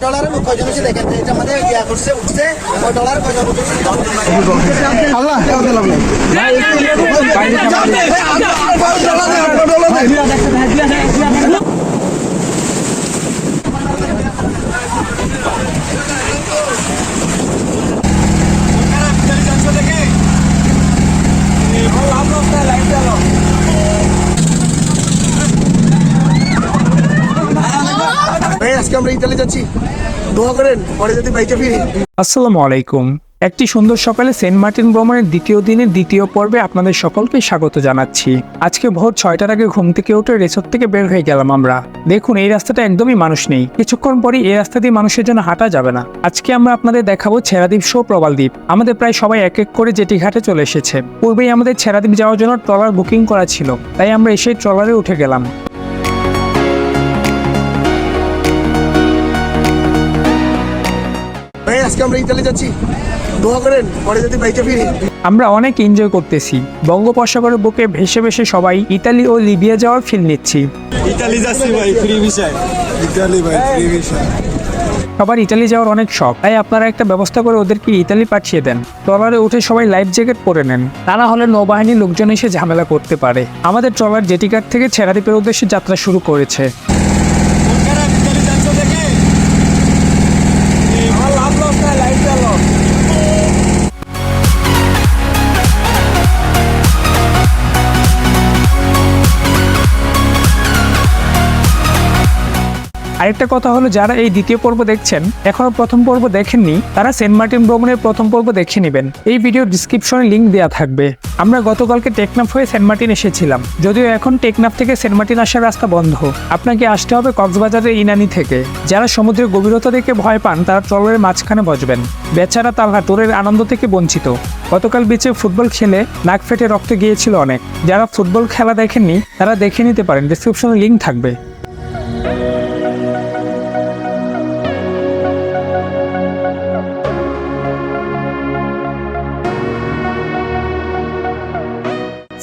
ডলারের কয়জন আছে দেখেন এটা আমাদের ইয়া করছে উঠছে ওই ডলার উঠছে। ভাই আজকে আমরা ইতালি যাচ্ছি। দোয়া করেন, পরে যদি বাইকে ফিরি। আসসালামু আলাইকুম। একটি সুন্দর সকালে সেন্ট মার্টিন ভ্রমণের দ্বিতীয় দিনের দ্বিতীয় পর্বে আপনাদের সকলকে স্বাগত জানাচ্ছি। আজকে ভোর ছয়টার আগে ঘুম থেকে উঠে রেসর্ট থেকে বের হয়ে গেলাম আমরা। দেখুন, এই রাস্তাটা একদমই মানুষ নেই। কিছুক্ষণ পরই এই রাস্তা দিয়ে মানুষের জন্য হাঁটা যাবে না। আজকে আমরা আপনাদের দেখাবো ছেড়াদ্বীপ শো প্রবালদ্বীপ। আমাদের প্রায় সবাই এক এক করে জেটি ঘাটে চলে এসেছে। পূর্বেই আমাদের ছেড়াদ্বীপ যাওয়ার জন্য ট্রলার বুকিং করা ছিল। তাই আমরা এসে ট্রলারে উঠে গেলাম। আজকে আমরা ইতালি যাচ্ছি। দোয়া করেন পরে যদি বাইকে ফিরি। আমরা অনেক এনজয় করতেছি। বঙ্গোপসাগরের বুকে ভেসে ভেসে সবাই ইতালি ও লিবিয়া যাওয়ার ফিল নিচ্ছি। ইতালি যাচ্ছি ভাই ফ্রি বিষয় ইতালি ভাই ফ্রি ভিসা সবার ইতালি যাওয়ার অনেক শখ। তাই আপনারা একটা ব্যবস্থা করে ওদেরকে ইতালি পাঠিয়ে দেন। ট্রলারে উঠে সবাই লাইফ জ্যাকেট পরে নেন। তা না হলে নৌবাহিনীর লোকজন এসে ঝামেলা করতে পারে। আমাদের ট্রলার জেটিঘাট থেকে ছেড়াদ্বীপের উদ্দেশ্যে যাত্রা শুরু করেছে। আরেকটা কথা হলো, যারা এই দ্বিতীয় পর্ব দেখছেন, এখনও প্রথম পর্ব দেখেননি, তারা সেন্ট মার্টিন ভ্রমণের প্রথম পর্ব দেখে নেবেন। এই ভিডিও ডিসক্রিপশনে লিঙ্ক দেওয়া থাকবে। আমরা গতকালকে টেকনাফ হয়ে সেন্ট মার্টিন এসেছিলাম। যদিও এখন টেকনাফ থেকে সেন্ট মার্টিন আসার রাস্তা বন্ধ। আপনাকে আসতে হবে কক্সবাজারের ইনানি থেকে। যারা সমুদ্রের গভীরতা দেখে ভয় পান, তারা ট্রলারের মাঝখানে বসবেন। বেচারা তালহা তোরের আনন্দ থেকে বঞ্চিত। গতকাল বিচে ফুটবল খেলে নাক ফেটে রক্ত গিয়েছিল অনেক। যারা ফুটবল খেলা দেখেননি, তারা দেখে নিতে পারেন। ডিসক্রিপশনে লিঙ্ক থাকবে।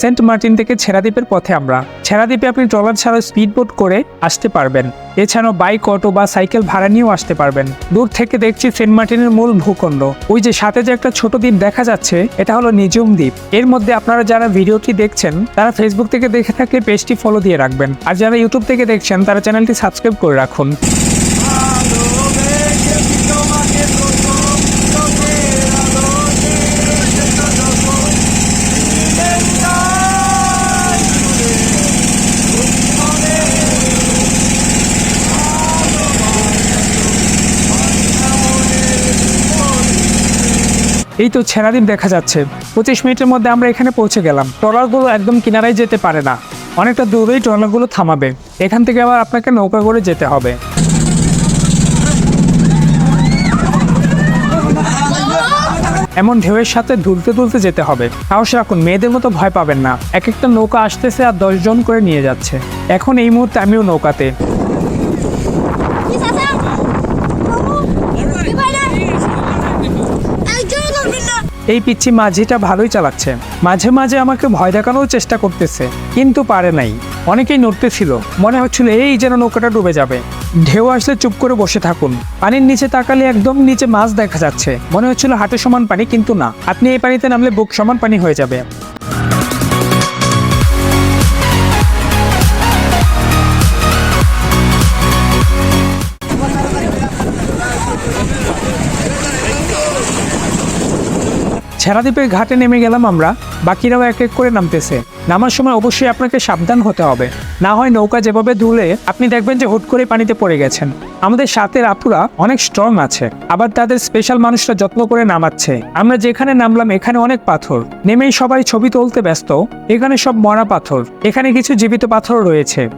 সেন্ট মার্টিন থেকে ছেড়াদ্বীপের পথে আমরা। ছেড়াদ্বীপে আপনি ট্রলার স্পিড বোট করে আসতে পারবেন। এছাড়াও বাইক, অটো বা সাইকেল ভাড়া নিয়েও আসতে পারবেন। দূর থেকে দেখছি সেন্ট মার্টিনের মূল ভূখণ্ড। ওই যে সাথে যে একটা ছোট দ্বীপ দেখা যাচ্ছে, এটা হলো নিজুম দ্বীপ। এর মধ্যে আপনারা যারা ভিডিওটি দেখছেন, তারা ফেসবুক থেকে দেখে থাকলে পেজটি ফলো দিয়ে রাখবেন। আর যারা ইউটিউব থেকে দেখছেন, তারা চ্যানেলটি সাবস্ক্রাইব করে রাখুন। এই তো ছেড়াদ্বীপ দেখা যাচ্ছে। পঁচিশ মিনিটের মধ্যে আমরা এখানে পৌঁছে গেলাম। ট্রলারগুলো একদম কিনারায় যেতে পারে না। অনেকটা দূরেই ট্রলারগুলো থামাবে। এখান থেকে আবার আপনাকে নৌকা করে যেতে হবে। এমন ঢেউয়ের সাথে দুলতে দুলতে যেতে হবে। সাহস রাখুন, মেয়েদের মতো ভয় পাবেন না। এক একটা নৌকা আসতেছে আর দশজন করে নিয়ে যাচ্ছে। এখন এই মুহূর্তে আমিও নৌকাতে। এই পিচ্ছি মাঝিটা ভালোই চালাচ্ছে। মাঝে মাঝে আমাকে ভয় দেখানোর চেষ্টা করতেছে, কিন্তু পারে নাই। অনেকেই নড়তেছিল। মনে হচ্ছিল এই যেন নৌকাটা ডুবে যাবে। ঢেউ আসলে চুপ করে বসে থাকুন। পানির নিচে তাকালে একদম নিচে মাছ দেখা যাচ্ছে। মনে হচ্ছিল হাটে সমান পানি, কিন্তু না। আপনি এই পানিতে নামলে বুক সমান পানি হয়ে যাবে। ছেড়াদ্বীপের ঘাটে নেমে গেলাম আমরা। বাকিরাও এক এক করে নামতেছে। নামার সময় অবশ্যই আপনাকে সাবধান হতে হবে। না হয় নৌকা যেভাবে ধুলে আপনি দেখবেন যে হুট করে পানিতে পড়ে গেছেন। আমাদের সাথে আপুরা অনেক স্ট্রং আছে। আবার তাদের স্পেশাল মানুষরা যত্ন করে নামাচ্ছে। আমরা যেখানে নামলাম এখানে অনেক পাথর। নেমেই সবাই ছবি তুলতে ব্যস্ত। এখানে সব মরা পাথর। এখানে কিছু জীবিত পাথর রয়েছে।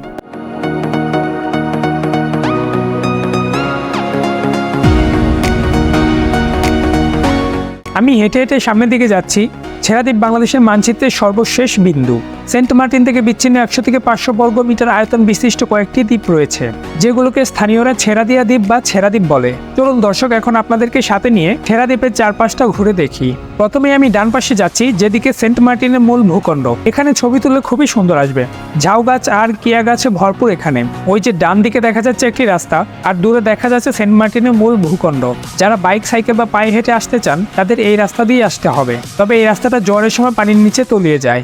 আমি হেঁটে হেঁটে সামনের দিকে যাচ্ছি। ছেড়াদ্বীপ বাংলাদেশের মানচিত্রের সর্বশেষ বিন্দু। সেন্ট মার্টিন থেকে বিচ্ছিন্ন একশো থেকে পাঁচশো বর্গ মিটার আয়তন বিশিষ্ট কয়েকটি দ্বীপ রয়েছে, যেগুলোকে স্থানীয়রা ছেড়াদিয়া দ্বীপ বা ছেড়াদ্বীপ বলে। চলুন দর্শক, এখন আপনাদেরকে সাথে নিয়ে ছেড়াদ্বীপের চারপাশটা ঘুরে দেখি। প্রথমে আমি ডান পাশে যাচ্ছি, যেদিকে সেন্ট মার্টিনের মূল ভূখণ্ড। এখানে ছবি তুলে খুবই সুন্দর আসবে। ঝাউ গাছ আর কিয়া গাছে ভরপুর এখানে। ওই যে ডান দিকে দেখা যাচ্ছে একটি রাস্তা, আর দূরে দেখা যাচ্ছে সেন্ট মার্টিনের মূল ভূখণ্ড। যারা বাইক, সাইকেল বা পায়ে হেঁটে আসতে চান, তাদের এই রাস্তা দিয়ে আসতে হবে। তবে এই রাস্তাটা জ্বরের সময় পানির নিচে তলিয়ে যায়।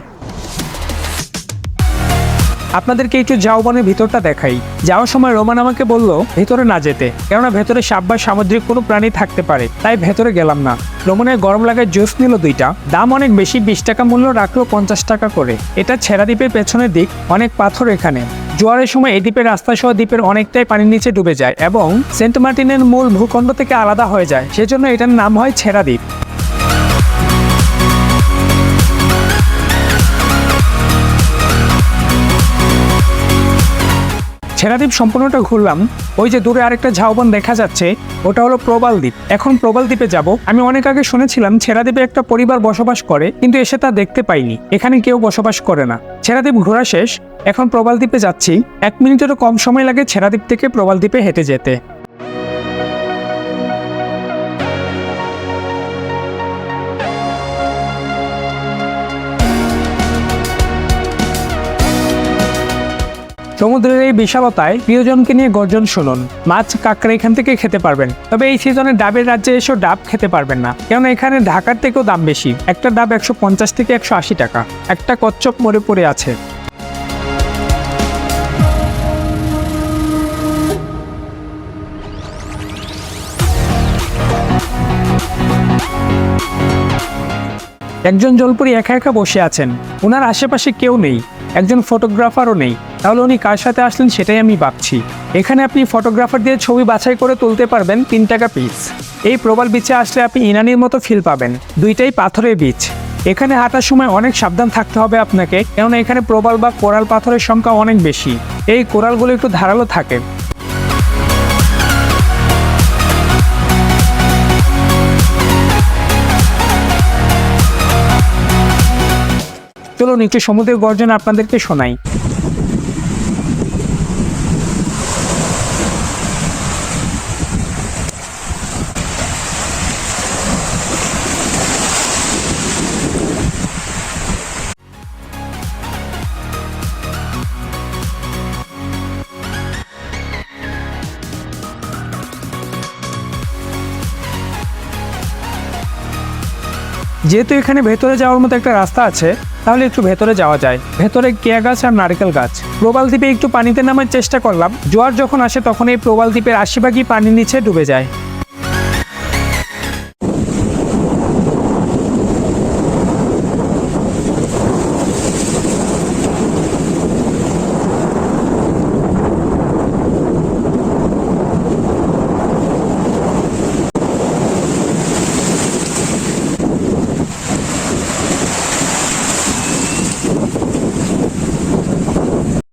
আপনাদেরকে একটু ঝাউবনের ভিতরটা দেখাই। যাওয়ার সময় রোমান আমাকে বলল, ভেতরে না যেতে। কেননা ভেতরে সাপ বা সামুদ্রিক কোনো প্রাণী থাকতে পারে, তাই ভেতরে গেলাম না। রোমানের গরম লাগায় জুস নিল দুইটা। দাম অনেক বেশি, বিশ টাকা মূল্য রাখল পঞ্চাশ টাকা করে। এটা ছেঁড়া দ্বীপের পেছনের দিক, অনেক পাথর এখানে। জোয়ারের সময় এই দ্বীপের রাস্তা সহ দ্বীপের অনেকটাই পানির নিচে ডুবে যায় এবং সেন্ট মার্টিনের মূল ভূখণ্ড থেকে আলাদা হয়ে যায়। সেজন্য এটার নাম হয় ছেঁড়া দ্বীপ। ছেড়াদ্বীপ সম্পূর্ণটা ঘুরলাম। ওই যে দূরে আরেকটা ঝাউবন দেখা যাচ্ছে, ওটা হলো প্রবাল দ্বীপ। এখন প্রবাল দ্বীপে যাব। আমি অনেক আগে শুনেছিলাম ছেড়াদ্বীপে একটা পরিবার বসবাস করে, কিন্তু এসে তা দেখতে পাইনি। এখানে কেউ বসবাস করে না। ছেড়াদ্বীপ ঘোরা শেষ। এখন প্রবাল দ্বীপে যাচ্ছি। এক মিনিটেরও কম সময় লাগে ছেড়াদ্বীপ থেকে প্রবাল দ্বীপে হেঁটে যেতে। সমুদ্রের এই বিশালতায় প্রিয়জনকে নিয়ে গর্জন শুনুন। মাছ কাঁকড়া এখান থেকে খেতে পারবেন। তবে এই সিজনে ডাবের রাজ্যে এসেও ডাব খেতে পারবেন না। কেননা এখানে ঢাকার থেকেও দাম বেশি। একটা ডাব একশো পঞ্চাশ থেকে একশো আশি টাকা। একটা কচ্ছপ মরে পড়ে আছে। একজন জলপুরি একা একা বসে আছেন। ওনার আশেপাশে কেউ নেই। একজন ফটোগ্রাফারও নেই। তাহলে উনি কার সাথে আসলেন সেটাই আমি ভাবছি। এখানে আপনি ফটোগ্রাফার দিয়ে ছবি বাছাই করে তুলতে পারবেন তিন টাকা পিস এই প্রবাল বিচে আসলে আপনি ইনানির মতো ফিল পাবেন। দুইটাই পাথরের বিচ এখানে হাঁটার সময় অনেক সাবধান থাকতে হবে আপনাকে, কেননা এখানে প্রবাল বা কোরাল পাথরের সংখ্যা অনেক বেশি। এই কোরালগুলো একটু ধারালো থাকে। চলুন একটু সমুদ্রের গর্জন আপনাদেরকে শোনাই। যেহেতু এখানে ভেতরে যাওয়ার মতো একটা রাস্তা আছে তাহলে একটু ভেতরে যাওয়া যায়। ভেতরে কেয়া গাছ আর নারকেল গাছ। প্রবাল দ্বীপে একটু পানিতে নামার চেষ্টা করলাম। জোয়ার যখন আসে তখন এই প্রবাল দ্বীপের আশিভাগই পানির নিচে ডুবে যায়।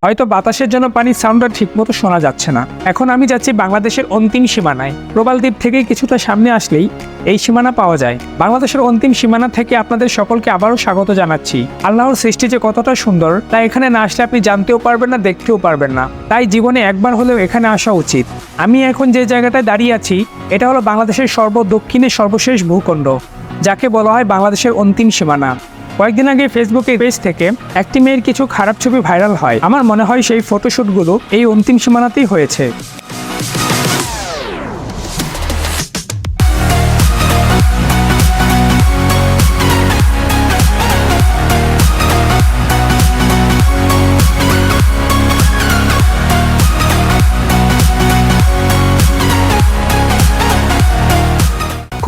হয়তো বাতাসের জন্য পানির সাউন্ডটা ঠিকমতো শোনা যাচ্ছে না। এখন আমি যাচ্ছি বাংলাদেশের অন্তিম সীমানায়। প্রবাল দ্বীপ থেকে কিছুটা সামনে আসলেই এই সীমানা পাওয়া যায়। বাংলাদেশের অন্তিম সীমানা থেকে আপনাদের সকলকে আবারও স্বাগত জানাচ্ছি। আল্লাহর সৃষ্টি যে কতটা সুন্দর, তা এখানে না আসলে আপনি জানতেও পারবেন না, দেখতেও পারবেন না। তাই জীবনে একবার হলেও এখানে আসা উচিত। আমি এখন যে জায়গাটায় দাঁড়িয়ে আছি, এটা হলো বাংলাদেশের সর্ব দক্ষিণের সর্বশেষ ভূখণ্ড, যাকে বলা হয় বাংলাদেশের অন্তিম সীমানা। কয়েকদিন আগে ফেসবুকে পেজ থেকে একটি মেয়ের কিছু খারাপ ছবি ভাইরাল হয়। আমার মনে হয় সেই ফটোশ্যুটগুলো এই অন্তিম সীমানাতেই হয়েছে।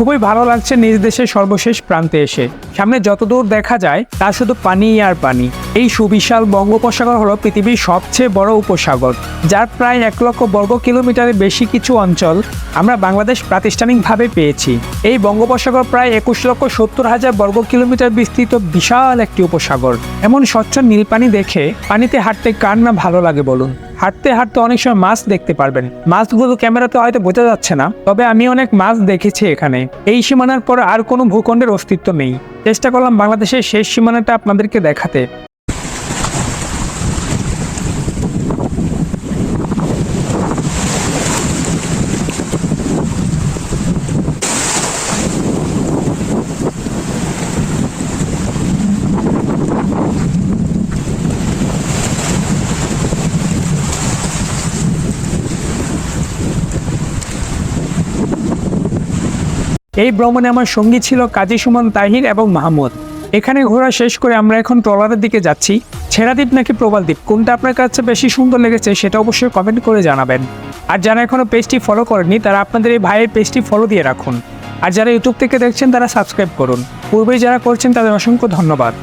খুবই ভালো লাগছে নিজ দেশের সর্বশেষ প্রান্তে এসে। সামনে যতদূর দেখা যায়, তা শুধু পানি আর পানি। এই সুবিশাল বঙ্গোপসাগর হলো পৃথিবীর সবচেয়ে বড় উপসাগর, যার প্রায় এক লক্ষ বর্গ কিলোমিটারের বেশি কিছু অঞ্চল আমরা বাংলাদেশ প্রাতিষ্ঠানিকভাবে পেয়েছি। এই বঙ্গোপসাগর প্রায় একুশ লক্ষ সত্তর হাজার বর্গ কিলোমিটার বিস্তৃত বিশাল একটি উপসাগর। এমন স্বচ্ছ নীল পানি দেখে পানিতে হাঁটতে কার না ভালো লাগে বলুন? হাঁটতে হাঁটতে অনেক সময় মাছ দেখতে পারবেন। মাছগুলো ক্যামেরাতে হয়তো বোঝা যাচ্ছে না, তবে আমি অনেক মাছ দেখেছি এখানে। এই সীমানার পর আর কোনো ভূখণ্ডের অস্তিত্ব নেই। চেষ্টা করলাম বাংলাদেশের শেষ সীমানাটা আপনাদেরকে দেখাতে। এই ভ্রমণে আমার সঙ্গী ছিল কাজী সুমন তাহির এবং মাহমুদ। এখানে ঘোরা শেষ করে আমরা এখন ট্রলারের দিকে যাচ্ছি। ছেড়াদ্বীপ নাকি প্রবালদ্বীপ? কোনটা আপনার কাছে বেশি সুন্দর লেগেছে সেটা অবশ্যই কমেন্ট করে জানাবেন। আর যারা এখনও পেজটি ফলো করেননি, তারা আপনাদের এই ভাইয়ের পেজটি ফলো দিয়ে রাখুন। আর যারা ইউটিউব থেকে দেখছেন, তারা সাবস্ক্রাইব করুন। পূর্বেই যারা করছেন, তাদের অসংখ্য ধন্যবাদ।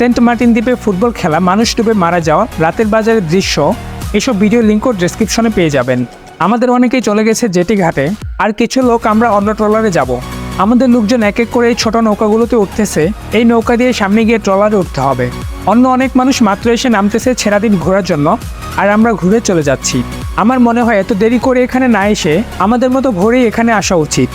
সেন্ট মার্টিন দ্বীপে ফুটবল খেলা, মানুষ ডুবে মারা যাওয়া, রাতের বাজারের দৃশ্য, এসব ভিডিও লিঙ্কও ডেসক্রিপশনে পেয়ে যাবেন। আমাদের অনেকেই চলে গেছে জেটি ঘাটে, আর কিছু লোক আমরা অন্য ট্রলারে যাব। আমাদের লোকজন এক এক করে এই ছোট নৌকাগুলোতে উঠতেছে, এই নৌকা দিয়ে সামনে গিয়ে ট্রলারে উঠতে হবে। অন্য অনেক মানুষ মাত্র এসে নামতেছে ছেড়াদিন ঘোরার জন্য, আর আমরা ঘুরে চলে যাচ্ছি। আমার মনে হয় এত দেরি করে এখানে না এসে আমাদের মতো ভোরেই এখানে আসা উচিত।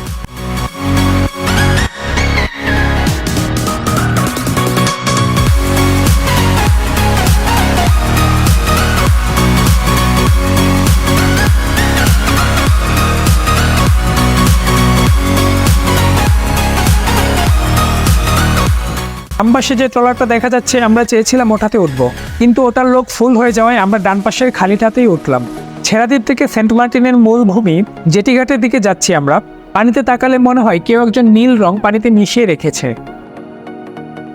আমবাসে যে ট্রলারটা দেখা যাচ্ছে, আমরা চেয়েছিলাম ওটাতে উঠব। কিন্তু ওটার লোক ফুল হয়ে যাওয়ায় আমরা ডান পাশের খালিটাতেই উঠলাম। ছেড়াদ্বীপ থেকে সেন্ট মার্টিনের মূল ভূমি, জেটিঘাটের দিকে যাচ্ছি আমরা। পানিতে তাকালে মনে হয় কেউ একজন নীল রং পানিতে মিশিয়ে রেখেছে।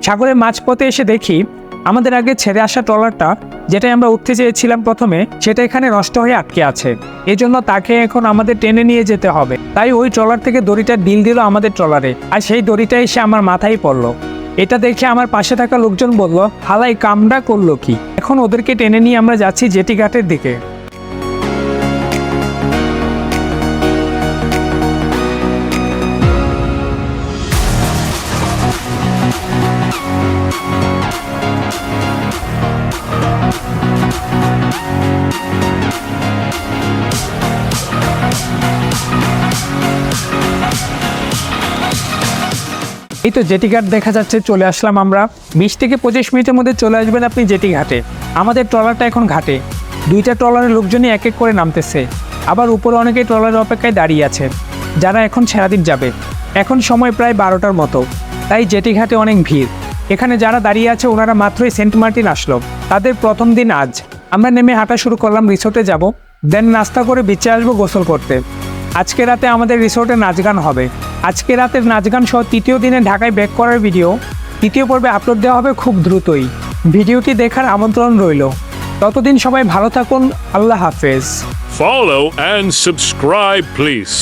সাগরের মাঝপথে এসে দেখি, আমাদের আগে ছেড়ে আসা ট্রলারটা যেটাই আমরা উঠতে চেয়েছিলাম প্রথমে, সেটা এখানে নষ্ট হয়ে আটকে আছে। এজন্য তাকে এখন আমাদের টেনে নিয়ে যেতে হবে। তাই ওই ট্রলার থেকে দড়িটা ডিল দিল আমাদের ট্রলারে। আর সেই দড়িটা এসে আমার মাথায় পড়ল। এটা দেখে আমার পাশে থাকা লোকজন বলল হালাই কামডা করল কি? এখন ওদেরকে টেনে নিয়ে আমরা যাচ্ছি জেটি ঘাটের দিকে। এই তো জেটি ঘাট দেখা যাচ্ছে, চলে আসলাম আমরা। বিশ থেকে পঁচিশ মিনিটের মধ্যে চলে আসবেন আপনি জেটি ঘাটে। আমাদের ট্রলারটা এখন ঘাটে। দুইটা ট্রলারের লোকজনই এক এক করে নামতেছে। আবার উপরে অনেকেই ট্রলারের অপেক্ষায় দাঁড়িয়ে আছে। যারা এখন ছেড়াদ্বীপ যাবে। এখন সময় প্রায় বারোটার মতো। তাই জেটি ঘাটে অনেক ভিড়। এখানে যারা দাঁড়িয়ে আছে, ওনারা মাত্রই সেন্ট মার্টিন আসলো। তাদের প্রথম দিন আজ। আমরা নেমে হাঁটা শুরু করলাম, রিসোর্টে যাব। দেন নাস্তা করে বিচে আসব গোসল করতে। আজকে রাতে আমাদের রিসোর্টে নাচ গান হবে। আজকে রাতের নাচ গান সহ তৃতীয় দিনে ঢাকায় ব্যাক করার ভিডিও তৃতীয় পর্বে আপলোড দেওয়া হবে খুব দ্রুতই। ভিডিওটি দেখার আমন্ত্রণ রইল। ততদিন সবাই ভালো থাকুন আল্লাহ হাফেজ। Follow and subscribe, please.